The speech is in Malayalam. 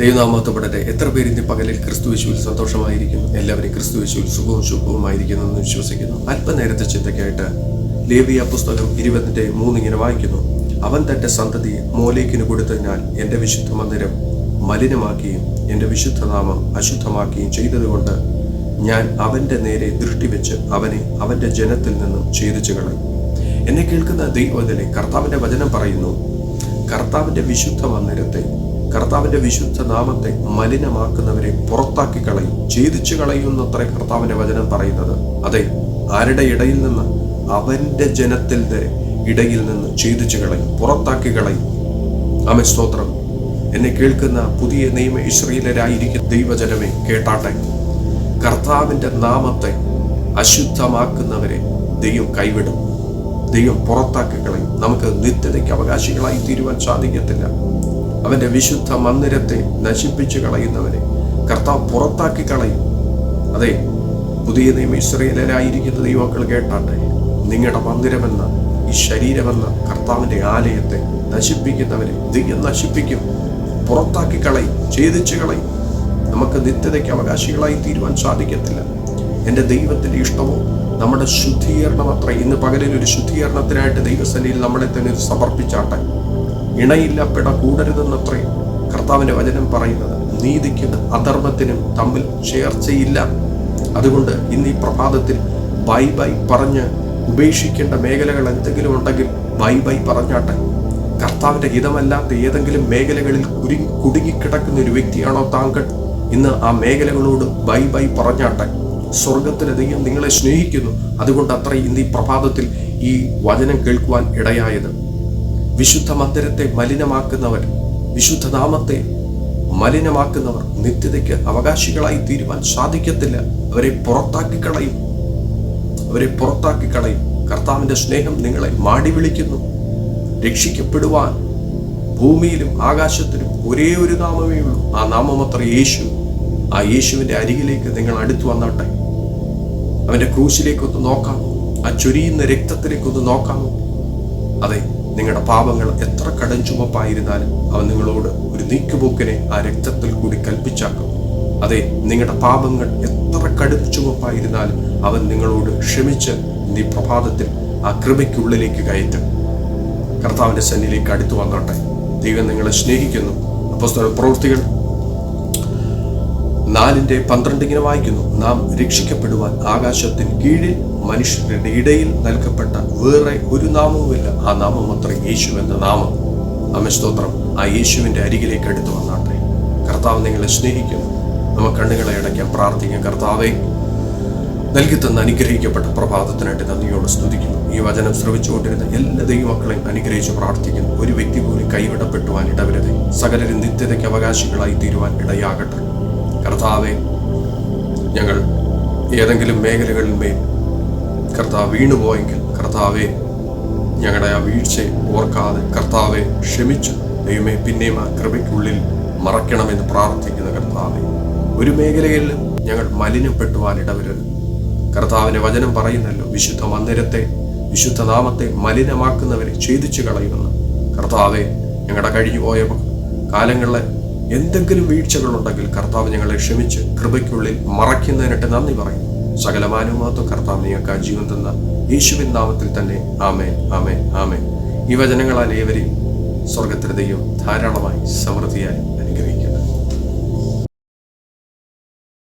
ദൈവനാമത്തപ്പെടട്ടെ എത്ര പേര് ഇന്ന് പകലിൽ ക്രിസ്തു യേശുവിൽ സന്തോഷമായിരിക്കുന്നു? എല്ലാവരും ക്രിസ്തു യേശുവിൽ സുഖവും ശുഭവുമായിരിക്കുന്നു എന്ന് വിശ്വസിക്കുന്നു. അല്പനേരത്തെ ചിന്തയ്ക്കായിട്ട് ലേവിയ പുസ്തകം ഇരുപതിന്റെ മൂന്നിങ്ങനെ വായിക്കുന്നു. അവൻ തന്റെ സന്തതി മോലേക്കിന് കൊടുത്തതിനാൽ എന്റെ വിശുദ്ധ മന്ദിരം മലിനമാക്കുകയും എന്റെ വിശുദ്ധനാമം അശുദ്ധമാക്കുകയും ചെയ്തതുകൊണ്ട് ഞാൻ അവന്റെ നേരെ ദൃഷ്ടി വെച്ച് അവനെ അവന്റെ ജനത്തിൽ നിന്നും ഛേദിച്ചു കളയും എന്നെ കേൾക്കുന്ന ദൈവത്തിലെ കർത്താവിന്റെ വചനം പറയുന്നു കർത്താവിന്റെ വിശുദ്ധ മന്ദിരത്തെ കർത്താവിന്റെ വിശുദ്ധ നാമത്തെ മലിനമാക്കുന്നവരെ പുറത്താക്കി കളയും ഛേദിച്ചു കളയുന്നത്ര കർത്താവിന്റെ വചനം പറയുന്നത്. അതെ ആരുടെ ഇടയിൽ നിന്ന്? അവന്റെ ജനത്തിന്റെ ഇടയിൽ നിന്ന് ഛേദിച്ചു കളയും പുറത്താക്കി കളയും. ആമേ സ്തോത്രം. എന്നെ കേൾക്കുന്ന പുതിയ നിയമ ഇസ്രയേലരായിരിക്കുന്ന ദൈവജനമേ കേട്ടാട്ടെ. കർത്താവിന്റെ നാമത്തെ അശുദ്ധമാക്കുന്നവരെ ദൈവം കൈവിടും. ദൈവം പുറത്താക്കി കളയും. നമുക്ക് നിത്യതയ്ക്ക് അവകാശികളായി തീരുവാൻ സാധിക്കത്തില്ല. അവന്റെ വിശുദ്ധ മന്ദിരത്തെ നശിപ്പിച്ചു കളയുന്നവനെ കർത്താവ് പുറത്താക്കി കളയും. അതെ പുതിയ നിയമ ഇസ്രയേലരായിരിക്കുന്ന ദൈവമക്കൾ കേട്ടാട്ടെ നിങ്ങളുടെ മന്ദിരമെന്ന ഈ ശരീരമെന്ന കർത്താവിന്റെ ആലയത്തെ നശിപ്പിക്കുന്നവരെ ദൈവം നശിപ്പിക്കും. പുറത്താക്കി കളയും ഛേദിച്ചു കളയും. നമുക്ക് നിത്യതയ്ക്ക് അവകാശികളായി തീരുവാൻ സാധിക്കത്തില്ല. എന്റെ ദൈവത്തിന്റെ ഇഷ്ടമോ? നമ്മുടെ ശുദ്ധീകരണം അത്ര. ഇന്ന് പകലിൽ ഒരു ശുദ്ധീകരണത്തിനായിട്ട് ദൈവസന്നിധിയിൽ നമ്മളെ തന്നെ സമർപ്പിച്ചാട്ടെ. ഇണയില്ല പിട കൂടരുതെന്നത്രേ കർത്താവിന്റെ വചനം പറയുന്നത്. നീതിക്കും അധർമ്മത്തിനും തമ്മിൽ ചേർച്ചയില്ല. അതുകൊണ്ട് ഇന്ന് ഈ പ്രഭാതത്തിൽ ബൈ ബൈ പറഞ്ഞ് ഉപേക്ഷിക്കേണ്ട മേഖലകൾ എന്തെങ്കിലും ഉണ്ടെങ്കിൽ ബൈ ബൈ പറഞ്ഞാട്ടെ. കർത്താവിന്റെ ഹിതമല്ലാത്ത ഏതെങ്കിലും മേഖലകളിൽ കുരു കുടുങ്ങിക്കിടക്കുന്ന ഒരു വ്യക്തിയാണോ താങ്കൾ? ഇന്ന് ആ മേഖലകളോട് ബൈ ബൈ പറഞ്ഞാട്ടെ. സ്വർഗത്തിലെ ദൈവം നിങ്ങളെ സ്നേഹിക്കുന്നു. അതുകൊണ്ട് അത്ര ഇന്ന് ഈ പ്രഭാതത്തിൽ ഈ വചനം കേൾക്കുവാൻ ഇടയായത്. വിശുദ്ധ മന്ദിരത്തെ മലിനമാക്കുന്നവർ വിശുദ്ധ നാമത്തെ മലിനമാക്കുന്നവർ നിത്യതയ്ക്ക് അവകാശികളായി തീരുവാൻ സാധിക്കത്തില്ല. അവരെ പുറത്താക്കി കളയും. അവരെ പുറത്താക്കി കളയും. കർത്താവിന്റെ സ്നേഹം നിങ്ങളെ മാടി വിളിക്കുന്നു. രക്ഷിക്കപ്പെടുവാൻ ഭൂമിയിലും ആകാശത്തിലും ഒരേ ഒരു നാമമേ ഉള്ളൂ. ആ നാമമത്ര യേശു. ആ യേശുവിന്റെ അരികിലേക്ക് നിങ്ങൾ അടുത്തു വന്നാട്ടെ. അവന്റെ ക്രൂശിലേക്കൊന്ന് നോക്കാമോ ആ ചൊരിയുന്ന രക്തത്തിലേക്കൊന്ന് നോക്കാമോ അതെ നിങ്ങളുടെ പാപങ്ങൾ എത്ര കടം ചുമപ്പായിരുന്നാലും അവൻ നിങ്ങളോട് ഒരു നീക്കുപോക്കിനെ ആ രക്തത്തിൽ കൂടി കൽപ്പിച്ചാക്കും. അതെ നിങ്ങളുടെ പാപങ്ങൾ എത്ര കടും ചുമപ്പായിരുന്നാലും അവൻ നിങ്ങളോട് ക്ഷമിച്ച് നീ പ്രഭാതത്തിൽ ആ കൃപയ്ക്കുള്ളിലേക്ക് കയറ്റും. കർത്താവിന്റെ സന്നിലേക്ക് അടുത്തു വന്നോട്ടെ. ദൈവം നിങ്ങളെ സ്നേഹിക്കുന്നു. അപ്പോൾ പ്രവൃത്തികൾ നാലിന്റെ പന്ത്രണ്ട് ഇങ്ങനെ വായിക്കുന്നു. നാം രക്ഷിക്കപ്പെടുവാൻ ആകാശത്തിന് കീഴിൽ മനുഷ്യരുടെ ഇടയിൽ നൽകപ്പെട്ട വേറെ ഒരു നാമവുമില്ല. ആ നാമം അത്ര യേശു എന്ന നാമം. അമസ്തോത്രം ആ യേശുവിന്റെ അരികിലേക്ക് എടുത്തു വന്നാട്ടെ. കർത്താവ് നിങ്ങളെ സ്നേഹിക്കുന്നു. നമുക്ക് കണ്ണുകളെ അടയ്ക്കാൻ പ്രാർത്ഥിക്കാം. കർത്താവെ നൽകി തന്ന അനുഗ്രഹിക്കപ്പെട്ട പ്രഭാതത്തിനായിട്ട് നന്ദിയോട് സ്തുതിക്കുന്നു. ഈ വചനം ശ്രവിച്ചുകൊണ്ടിരുന്ന എല്ലാ ദൈവമക്കളെയും അനുഗ്രഹിച്ച് പ്രാർത്ഥിക്കുന്നു. ഒരു വ്യക്തി പോലും കൈവിടപ്പെട്ടുവാൻ ഇടവരുത്. സകലരും നിത്യതയ്ക്ക് അവകാശികളായി തീരുവാൻ ഇടയാകട്ടെ. കർത്താവെ ഞങ്ങൾ ഏതെങ്കിലും മേഖലകളിൽ മേൽ കർത്താവ് വീണുപോയെങ്കിൽ കർത്താവെ ഞങ്ങളുടെ ആ വീഴ്ചയെ ഓർക്കാതെ കർത്താവെ ക്ഷമിച്ച് ദൈവമേ പിന്നെയും ആ കൃപയ്ക്കുള്ളിൽ മറയ്ക്കണമെന്ന് പ്രാർത്ഥിക്കുന്ന കർത്താവെ. ഒരു മേഖലയിൽ ഞങ്ങൾ മലിനപ്പെട്ടുവാൻ ഇടവരുത് കർത്താവിന്റെ വചനം പറയുന്നല്ലോ വിശുദ്ധ മന്ദിരത്തെ വിശുദ്ധ നാമത്തെ മലിനമാക്കുന്നവരെ ഛേദിച്ചു കളയുമെന്ന് കർത്താവെ ഞങ്ങളുടെ കഴിഞ്ഞുപോയ കാലങ്ങളിലെ എന്തെങ്കിലും വീഴ്ചകളുണ്ടെങ്കിൽ കർത്താവ് ഞങ്ങളെ ക്ഷമിച്ച് കൃപയ്ക്കുള്ളിൽ മറയ്ക്കുന്നതിനിട്ട് നന്ദി പറയും സകലമാനുമാത്വം കർത്താവ് നിങ്ങൾക്ക് ആ ജീവൻ തന്ന യേശുവിൻ നാമത്തിൽ തന്നെ ആമേ ആമേ ആമേ ഈ ഏവരെയും സ്വർഗത്തിലെ ദൈവം ധാരാളമായി സമൃദ്ധിയായി അനുഗ്രഹിക്കട്ടെ.